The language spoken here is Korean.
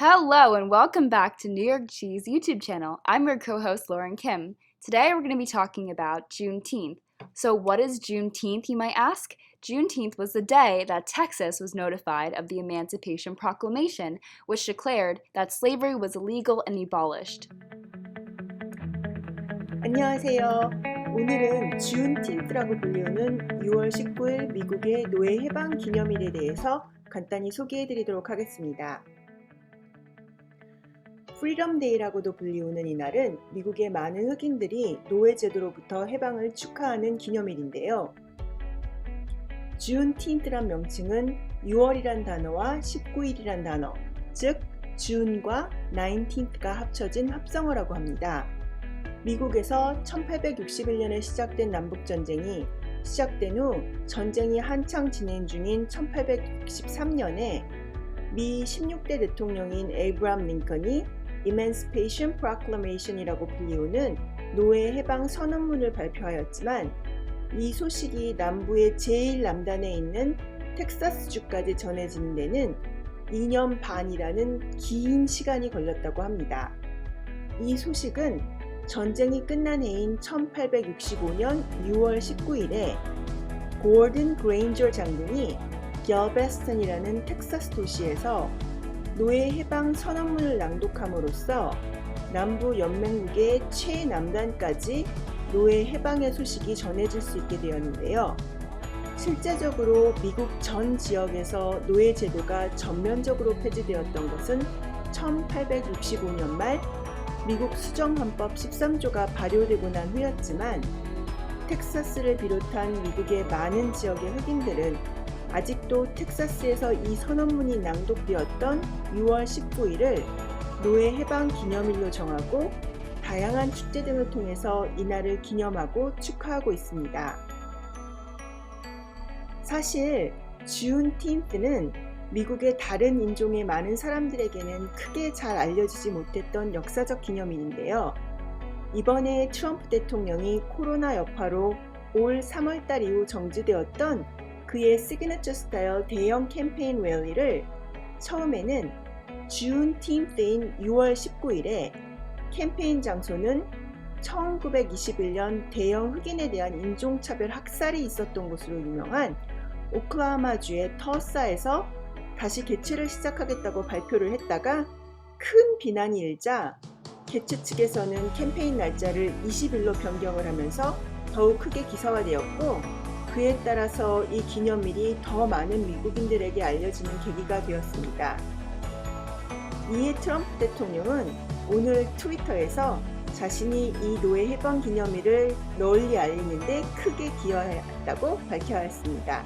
Hello and welcome back to New York Cheese YouTube channel. I'm your co-host Lauren Kim. Today we're going to be talking about Juneteenth. So what is Juneteenth, you might ask? Juneteenth was the day that Texas was notified of the Emancipation Proclamation, which declared that slavery was illegal and abolished. 안녕하세요. 오늘은 준틴트라고 불리우는 6월 19일 미국의 노예 해방 기념일에 대해서 간단히 소개해 드리도록 하겠습니다. 프리덤 데이라고도 불리우는 이날은 미국의 많은 흑인들이 노예 제도로부터 해방을 축하하는 기념일인데요. 준틴트란 명칭은 6월이란 단어와 19일이란 단어, 즉 준과 19th가 합쳐진 합성어라고 합니다. 미국에서 1861년에 시작된 남북전쟁이 시작된 후 전쟁이 한창 진행 중인 1863년에 미 16대 대통령인 에이브람 링컨이 Emancipation Proclamation이라고 불리우는 노예 해방 선언문을 발표하였지만 이 소식이 남부의 제일 남단에 있는 텍사스주까지 전해지는 데는 2년 반이라는 긴 시간이 걸렸다고 합니다. 이 소식은 전쟁이 끝난 해인 1865년 6월 19일에 고든 그레인저 장군이 결베스턴이라는 텍사스 도시에서 노예 해방 선언문을 낭독함으로써 남부 연맹국의 최남단까지 노예 해방의 소식이 전해질 수 있게 되었는데요. 실제적으로 미국 전 지역에서 노예 제도가 전면적으로 폐지되었던 것은 1865년 말 미국 수정헌법 13조가 발효되고 난 후였지만 텍사스를 비롯한 미국의 많은 지역의 흑인들은 아직도 텍사스에서 이 선언문이 낭독되었던 6월 19일을 노예 해방 기념일로 정하고 다양한 축제 등을 통해서 이날을 기념하고 축하하고 있습니다. 사실 준틴트는 미국의 다른 인종의 많은 사람들에게는 크게 잘 알려지지 못했던 역사적 기념일인데요. 이번에 트럼프 대통령이 코로나 여파로 올 3월달 이후 정지되었던 그의 시그너처 스타일 대형 캠페인 랠리를 처음에는 준틴트인 6월 19일에 캠페인 장소는 1921년 대형 흑인에 대한 인종차별 학살이 있었던 곳으로 유명한 오클라호마주의 터사에서 다시 개최를 시작하겠다고 발표를 했다가 큰 비난이 일자 개최 측에서는 캠페인 날짜를 20일로 변경을 하면서 더욱 크게 기사화되었고 그에 따라서 이 기념일이 더 많은 미국인들에게 알려지는 계기가 되었습니다. 이에 트럼프 대통령은 오늘 트위터에서 자신이 이 노예 해방 기념일을 널리 알리는데 크게 기여했다고 밝혀왔습니다.